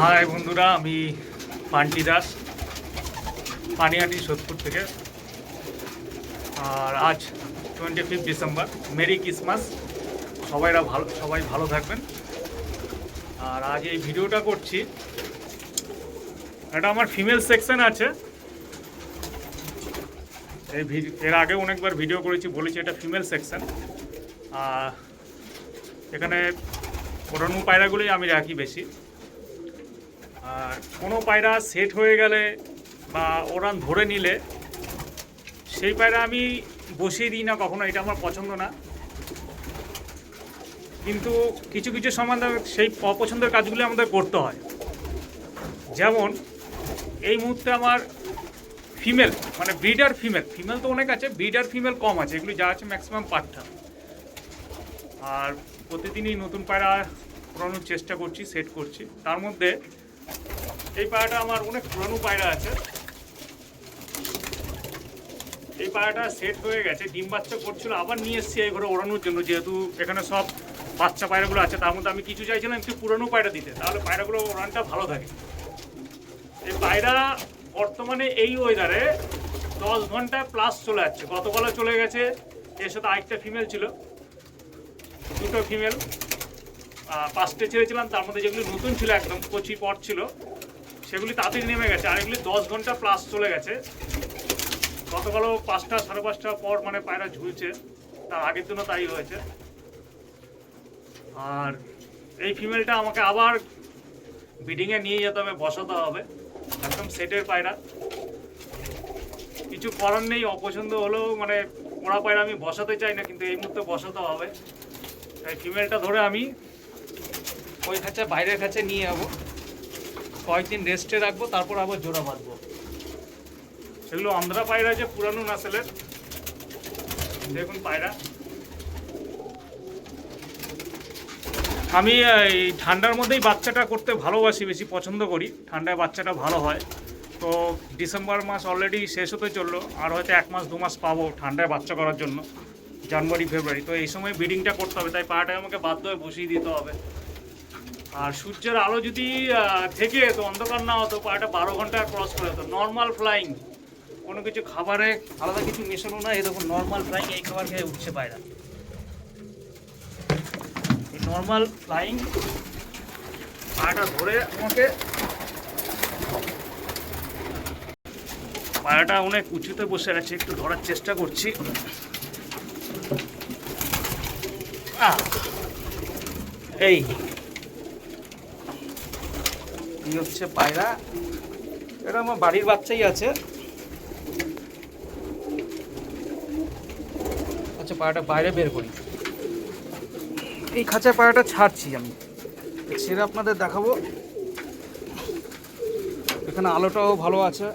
High বন্ধুরা, আমি পান্টি দাস, পানিহাটি সোদপুর থেকে। আর আজ twenty fifth December merry Christmas সবাইরা ভালো, সবাই ভালো থাকবেন। আর আজ এই ভিডিওটা করছি, এটা আমার ফিমেল সেকশন আছে। এই এর আগে অনেকবার ভিডিও করেছি, বলেছি এটা ফিমেল সেকশন আর এখানে ওরানু পায়রাগুলোই আমি রাখি বেশি। কোনো পায়রা সেট হয়ে গেলে বা ওরান ধরে নিলে, সেই পায়রা আমি বসিয়ে দিই না কখনো, এটা আমার পছন্দ না। কিন্তু কিছু কিছু সম্বন্ধে সেই অপছন্দের কাজগুলি আমাদের করতে হয়। যেমন, এই মুহূর্তে আমার ফিমেল মানে ব্রিডার ফিমেল ফিমেল তো অনেক আছে ব্রিডার ফিমেল কম আছে, এগুলি যা আছে ম্যাক্সিমাম পাঠটা আর প্রতিদিনই নতুন পায়রা পুরানোর চেষ্টা করছি সেট করছি। তার মধ্যে এই পায়রাটা আমার অনেক পুরানো পায়রা আছে। এই পায়রাটা সেট হয়ে গেছে, ডিম বাচ্চা করছিল, আবার নিয়ে এসেছি এই ঘরে ওড়ানোর জন্য, যেহেতু এখানে সব বাচ্চা পায়রাগুলো আছে, তার মধ্যে আমি কিছু চাইছিলাম একটু পুরানো পায়রা দিতে, তাহলে পায়রাগুলো ওড়ানটা ভালো থাকে। এই পায়রা বর্তমানে এই ওয়েদারে দশ ঘণ্টা প্লাস চলে যাচ্ছে, গতকালও চলে গেছে, এর সাথে আরেকটা ফিমেল ছিল, দুটো ফিমেল পাঁচটা ছেড়েছিলাম তার মধ্যে যেগুলো নতুন ছিল একদম, কচি পট ছিল সেগুলি তাড়াতাড়ি নেমে গেছে। আর এগুলি দশ ঘণ্টা প্লাস চলে গেছে। গতকালও পাঁচটা, সাড়ে পাঁচটা পর মানে পায়রা ঝুলছে। তার আগের দিনও তাই হয়েছে। আর এই ফিমেলটা আমাকে আবার বিডিংয়ে নিয়ে যেতে হবে, বসাতে হবে। একদম সেটের পায়রা। কিছু করার নেই, অপছন্দ হলেও মানে ওরা পায়রা আমি বসাতে চাই না, কিন্তু এই মুহূর্তে বসাতে হবে। তাই ফিমেলটা ধরে আমি ওই খাঁচা বাইরের কাছে নিয়ে যাব। কয়েকদিন রেস্টে রাখব, তারপর আবার জোড়া বাঁধবো। সেগুলো আন্ধ্রা পায়রা যে পুরানো নাসেলের দেখুন পায়রা। আমি এই ঠান্ডার মধ্যেই বাচ্চাটা করতে ভালোবাসি, বেশি পছন্দ করি। ঠান্ডায় বাচ্চাটা ভালো হয়। তো ডিসেম্বর মাস অলরেডি শেষ হতে চলল, আর হয়তো এক মাস, দু মাস পাবো ঠান্ডায় বাচ্চা করার জন্য, জানুয়ারি, ফেব্রুয়ারি। তো এই সময় ব্রিডিংটা করতে হবে, তাই পাটায় আমাকে বাধ্য হয়ে বসিয়ে দিতে হবে। আর সূর্যের আলো যদি থেকে তো অন্ধকার না হতো পাটা বারো ঘণ্টা ক্রস করে হতো। নর্মাল ফ্লাইং কোনো কিছু খাবারে আলাদা কিছু মেশানো না। দেখুন নর্মাল ফ্লাইং এই খাবার খেয়ে উঠছে পায়রা। নর্মাল ফ্লাইং পায়রাটা ধরে আমাকে পায়রাটা অনেক উঁচুতে বসে আছে, একটু ধরার চেষ্টা করছি। এই। এই হচ্ছে পায়রা। এটা আমার বাড়ির বাচ্চাই আছে। আচ্ছা পায়রাটা বাইরে বের করি। এই খাঁচার পায়রাটা ছাড়ছি আমি। ছেড়ে আপনাদের দেখাবো। এখানে আলোটাও ভালো আছে।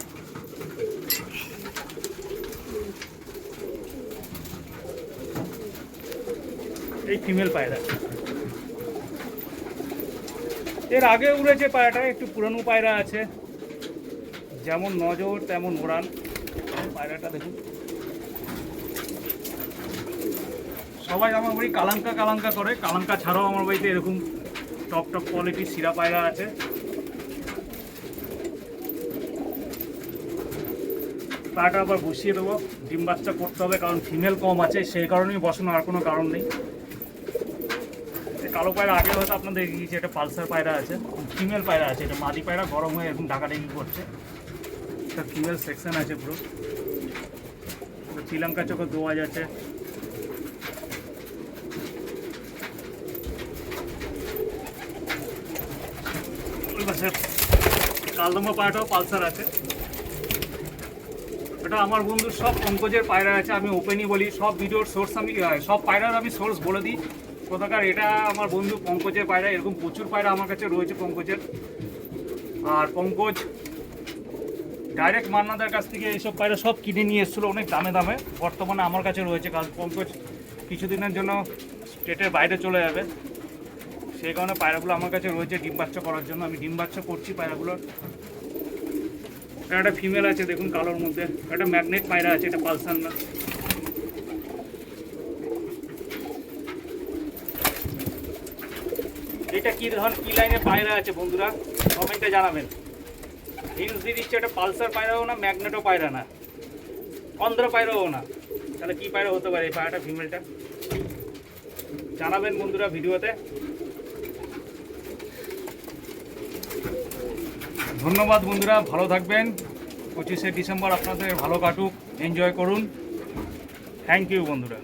এই ফিমেল পায়রা। এর আগে উড়েছে পায়রাটা, একটু পুরনো পায়রা আছে। যেমন নজর, তেমন ওড়ান। পায়রাটা দেখুন। সবাই আমার বাড়ি কালাঙ্কা কালাঙ্কা করে। কালাঙ্কা ছাড়াও আমার বাড়িতে এরকম টপ টপ কোয়ালিটির সিরা পায়রা আছে। পায়রাটা আবার বসিয়ে দেবো। ডিম বাচ্চা করতে হবে, কারণ ফিমেল কম আছে, সেই কারণেই বসানো আর কোনো কারণ নেই। কালো পায়রা আগে হয়তো আপনাদের দেখিয়েছি, একটা পালসার পায়রা আছে, ফিমেল পায়রা আছে, এটা মাদি পায়রা, গরম হয়ে এরকম ডাকাডাকি করছে। একটা ফিমেল সেকশন আছে পুরো। শ্রীলঙ্কা চোখে দোয়াজ আছে ওই পাশে কালদমা পায়রাটাও পালসার আছে। এটা আমার বন্ধুর সব পঙ্কজের পায়রা আছে, আমি ওপেনই বলি, সব ভিডিওর সোর্স আমি সব পায়রার আমি সোর্স বলে দিই। কোথাকার এটা আমার বন্ধু পঙ্কজের পায়রা, এরকম প্রচুর পায়রা আমার কাছে রয়েছে পঙ্কজের। আর পঙ্কজ ডাইরেক্ট মান্নাদার কাছ থেকে এইসব পায়রা সব কিনে নিয়ে এসেছিল অনেক দামে দামে। বর্তমানে আমার কাছে রয়েছে, কারণ পঙ্কজ কিছুদিনের জন্য স্টেটের বাইরে চলে যাবে। সেই কারণে পায়রাগুলো আমার কাছে রয়েছে ডিম বাচ্চা করার জন্য। আমি ডিম বাচ্চা করছি পায়রাগুলোর। একটা ফিমেল আছে, দেখুন কালোর মধ্যে। একটা ম্যাগনেট পায়রা আছে, এটা পালসার না। এটা কি ধরনের কি লাইনের পায়রা আছে বন্ধুরা? কমেন্টে জানাবেন। হিন্স দিয়ে দিচ্ছে এটা পালসার পায়রাও না, ম্যাগনেটও পায়রা না। অন্ধ্র পায়রাও না। তাহলে কি পায়রা হতে পারে এই পায়রাটা, ফিমেলটা? জানাবেন বন্ধুরা ভিডিওতে। ধন্যবাদ বন্ধুরা, ভালো থাকবেন। পঁচিশে ডিসেম্বর আপনাদের ভালো কাটুক, এনজয় করুন। থ্যাংক ইউ বন্ধুরা।